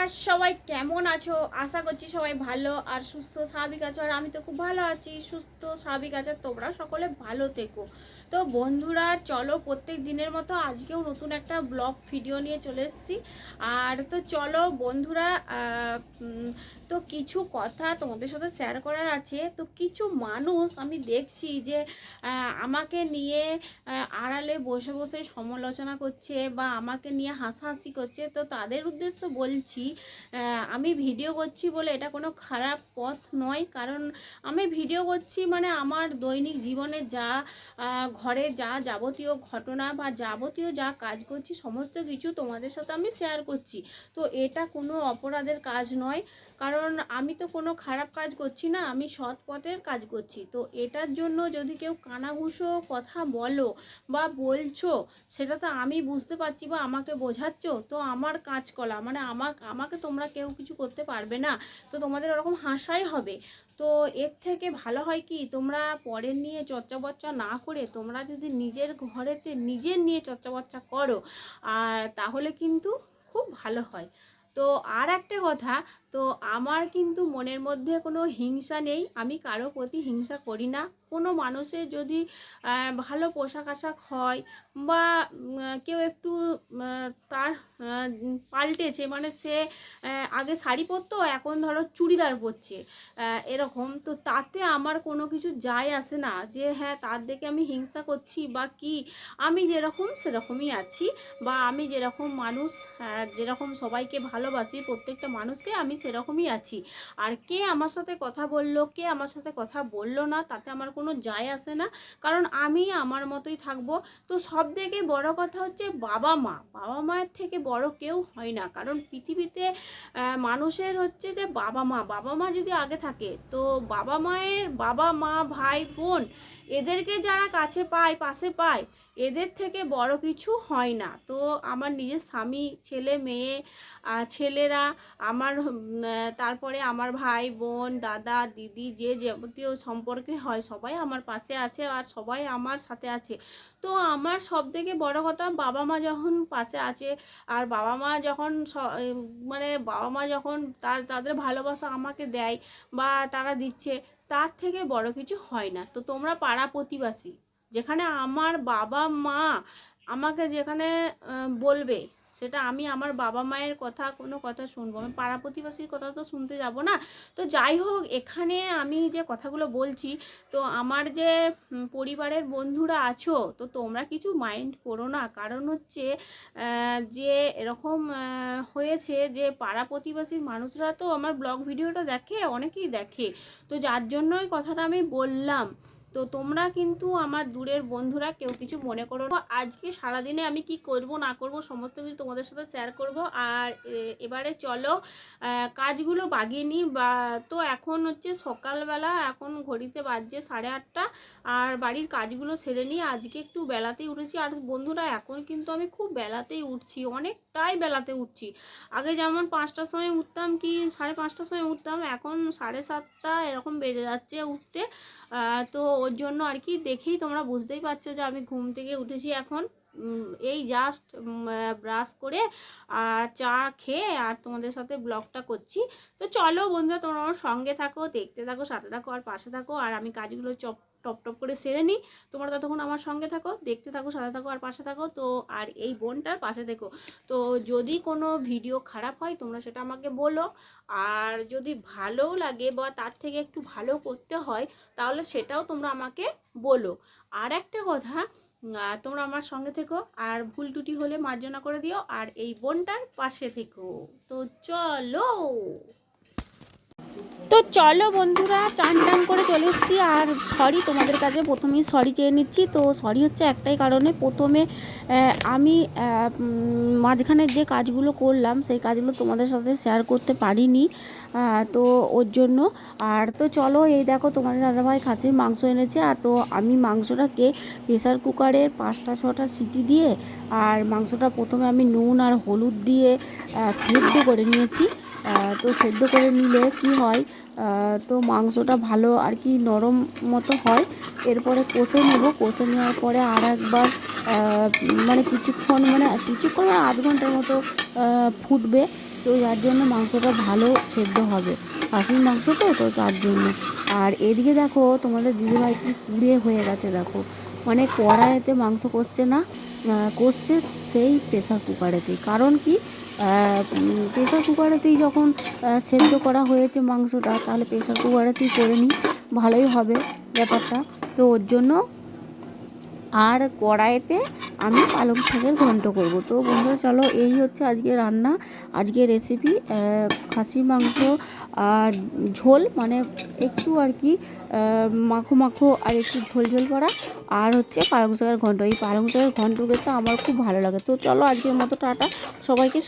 নমস্কার সবাই কেমন আছো? আশা করছি সবাই ভালো আর সুস্থ, স্বাভাবিক আছো। আর আমি তো খুব ভালো আছি, সুস্থ, স্বাভাবিক আছো। তোমরা সকলে ভালো থেকো। তো বন্ধুরা, চলো প্রত্যেক দিনের মতো আজকেও নতুন একটা ব্লগ ভিডিও নিয়ে চলে এসেছি। আর তো চলো বন্ধুরা তো কিছু কথা তোমাদের সাথে শেয়ার করার আছে। তো কিছু মানুষ আমি দেখছি যে আমাকে নিয়ে আড়ালে বসে বসে সমালোচনা করছে বা আমাকে নিয়ে হাসাহাসি করছে। তো তাদের উদ্দেশ্য বলছি আমি ভিডিও করছি বলে এটা কোনো খারাপ পথ নয়। কারণ আমি ভিডিও করছি মানে আমার দৈনিক জীবনে যা আহ, ঘরে যা যাবতীয় ঘটনা বা যাবতীয় যা কাজ করছি সমস্ত কিছু তোমাদের সাথে আমি শেয়ার করছি। তো এটা কোনো অপরাধের কাজ নয়। কারণ আমি তো কোনো খারাপ কাজ করছি না আমি সৎ পথের কাজ করছি। তো এটার জন্য যদি কেউ কানাঘুষো কথা বলো বা বলছো সেটা তো আমি বুঝতে পারছি বা আমাকে বোঝাচ্ছ। তো আমার কাজ কলা মানে আমার আমাকে তোমরা কেউ কিছু করতে পারবে না। তো তোমাদের ওরকম হাসাই হবে। তো এর থেকে ভালো হয় কি, তোমরা পরের নিয়ে চর্চা বর্চা না করে তোমরা যদি নিজের ঘরেতে নিজের নিয়ে চর্চা বর্চা করো, আর তাহলে কিন্তু খুব ভালো হয়। তো আর একটা কথা, তো আমার কিন্তু মনের মধ্যে কোনো হিংসা নেই, আমি কারও প্রতি হিংসা করি না। কোনো মানুষের যদি ভালো পোশাক আশাক হয় বা কেউ একটু তার পাল্টেছে মানে সে আগে শাড়ি পরতো, এখন ধরো চুড়িদার পরছে এরকম, তো তাতে আমার কোনো কিছু যায় আসে না যে হ্যাঁ তার দেখে আমি হিংসা করছি বা কি? আমি যেরকম সেরকমই আছি বা আমি যেরকম মানুষ যেরকম সবাইকে ভালোবাসি, প্রত্যেকটা মানুষকে আমি সেরকমই আছি। আর কে আমার সাথে কথা বলল, কে আমার সাথে কথা বলল না, তাতে আমার কোনো যায় আসে না। কারণ আমি আমার মতোই থাকব। তো সব থেকে বড় কথা হচ্ছে বাবা মা। বাবা মায়ের থেকে বড় কেউ হয় না। কারণ পৃথিবীতে মানুষের হচ্ছে যে বাবা মা। বাবা মা যদি আগে থাকে, তো বাবা মায়ের বাবা মা, ভাই, বোন এদেরকে যারা কাছে পায়, পাশে পায়, এদের থেকে বড় কিছু হয় না। তো আমার নিজের স্বামী, ছেলে, মেয়ে ছেলেরা, আমার তারপরে আমার ভাই, বোন, দাদা, দিদি, যে যাবতীয় সম্পর্কে হয়, সবাই আমার পাশে আছে আর সবাই আমার সাথে আছে। তো আমার সব থেকে বড় কথা বাবা মা যখন পাশে আছে আর বাবা মা যখন মানে বাবা মা যখন তার, তাদের ভালোবাসা আমাকে দেয় বা তারা দিচ্ছে, তার থেকে বড় কিছু হয় না। তো তোমরা পাড়া প্রতিবাসী, যেখানে আমার বাবা মা আমাকে যেখানে বলবে সেটা আমি আমার বাবা মায়ের কথা কোনো কথা শুনব আমি পাড়া প্রতিবাসীর কথা তো শুনতে যাব না। তো যাই হোক, এখানে আমি যে কথাগুলো বলছি, তো আমার যে পরিবারের বন্ধুরা আছো, তো তোমরা কিছু মাইন্ড করো না। কারণ হচ্ছে যে এরকম হয়েছে যে পাড়া প্রতিবাসীর মানুষরা তো আমার ব্লগ ভিডিওটা দেখে, অনেকেই দেখে। তো যার জন্যই কথাটা আমি বললাম। তো তোমরা কিন্তু আমার দূরের বন্ধুরা কেউ কিছু মনে করো আজকে সারাদিনে আমি কি করব, না করব, সমস্ত কিছু তোমাদের সাথে শেয়ার করব। আর এবারে চলো কাজগুলো বাগিয়ে নিই। বা, তো এখন হচ্ছে সকালবেলা, এখন ঘড়িতে বাজছে সাড়ে আটটা। আর বাড়ির কাজগুলো সেরে নিই। আজকে একটু বেলাতেই উঠেছি। আর বন্ধুরা, এখন কিন্তু আমি খুব বেলাতেই উঠছি, অনেকটাই বেলাতে উঠছি। আগে যেমন পাঁচটার সময় উঠতাম কি, সাড়ে পাঁচটার সময় উঠতাম, এখন সাড়ে সাতটা এরকম বেজে যাচ্ছে উঠতে। তো ওর জন্য আর কি দেখেই তোমরা বুঝতেই পারছ যে আমি ঘুম থেকে উঠেছি এখন। এই জাস্ট ব্রাশ করে আর চা খেয়ে আর তোমাদের সাথে ব্লগটা করছি। তো চলো বন্ধুরা, তোমরা সঙ্গে থাকো, দেখতে থাকো, সাথে থাকো, আর পাশে থাকো, আর আমি কাজগুলো চপ, টপ টপ করে সেরে নিই। তোমরা ততক্ষণ আমার সঙ্গে থাকো, দেখতে থাকো, সাথে থাকো, আর পাশে থাকো। তো, আর এই বোনটার পাশে থেকো। তো যদি কোনো ভিডিও খারাপ হয়, তোমরা সেটা আমাকে বলো। আর যদি ভালোও লাগে বা তার থেকে একটু ভালো করতে হয়, তাহলে সেটাও তোমরা আমাকে বলো। আর একটা কথা তোমরা আমার সঙ্গে থেকো, আর ভুল টুটি হলে মার্জনা করে দিও, আর এই বোনটার পাশে থেকো। তো চলো। তো চলো বন্ধুরা, চান টান করে চলে এসেছি। আর সরি তোমাদের কাছে প্রথমেই সরি চেয়ে নিচ্ছি। তো সরি হচ্ছে একটাই কারণে, প্রথমে আমি মাঝখানে যে কাজগুলো করলাম, সেই কাজগুলো তোমাদের সাথে শেয়ার করতে পারিনি তো ওর জন্য। আর তো চলো, এই দেখো তোমাদের দাদাভাই খাসির মাংস এনেছে। আর তো আমি মাংসটাকে প্রেসার কুকারের পাঁচটা, ছটা সিটি দিয়ে, আর মাংসটা প্রথমে আমি নুন আর হলুদ দিয়ে সেদ্ধ করে নিয়েছি। তো সেদ্ধ করে নিলে কি হয়? তো মাংসটা ভালো আর কি নরম মতো হয়। এরপরে কষে নেব। কষে নেওয়ার পরে আর একবার মানে কিছুক্ষণ মানে কিছুক্ষণ আধ ঘণ্টার মতো ফুটবে। তো যার জন্য মাংসটা ভালো সেদ্ধ হবে। খাসির মাংস তো তো তার জন্য। আর এদিকে দেখো, তোমাদের দিদিভাই কি কুড়ে হয়ে গেছে, দেখো। মানে কড়াইতে মাংস কষছে না কষছে সেই প্রেসার কুকারেতেই কারণ কি? প্রেসার কুকারেতেই যখন সেদ্ধ করা হয়েছে মাংসটা, তাহলে প্রেশার কুকারেতেই করে নিই। ভালোই হবে ব্যাপারটা। তো ওর জন্য আর কড়াইতে আমি পালং শাকের ঘন্ট করব। তো বন্ধুরা, চলো এই হচ্ছে আজকে রান্না আজকে রেসিপি খাসি মাংস আর ঝোল মানে একটু আর কি মাখো মাখো আর একটু ঝোল ঝোল করা, আর হচ্ছে পালং শাকের ঘন্ট। এই পালং শাকের ঘন্ট খেতে আমার খুব ভালো লাগে। তো চলো আজকের মতো টাটা। সবাইকে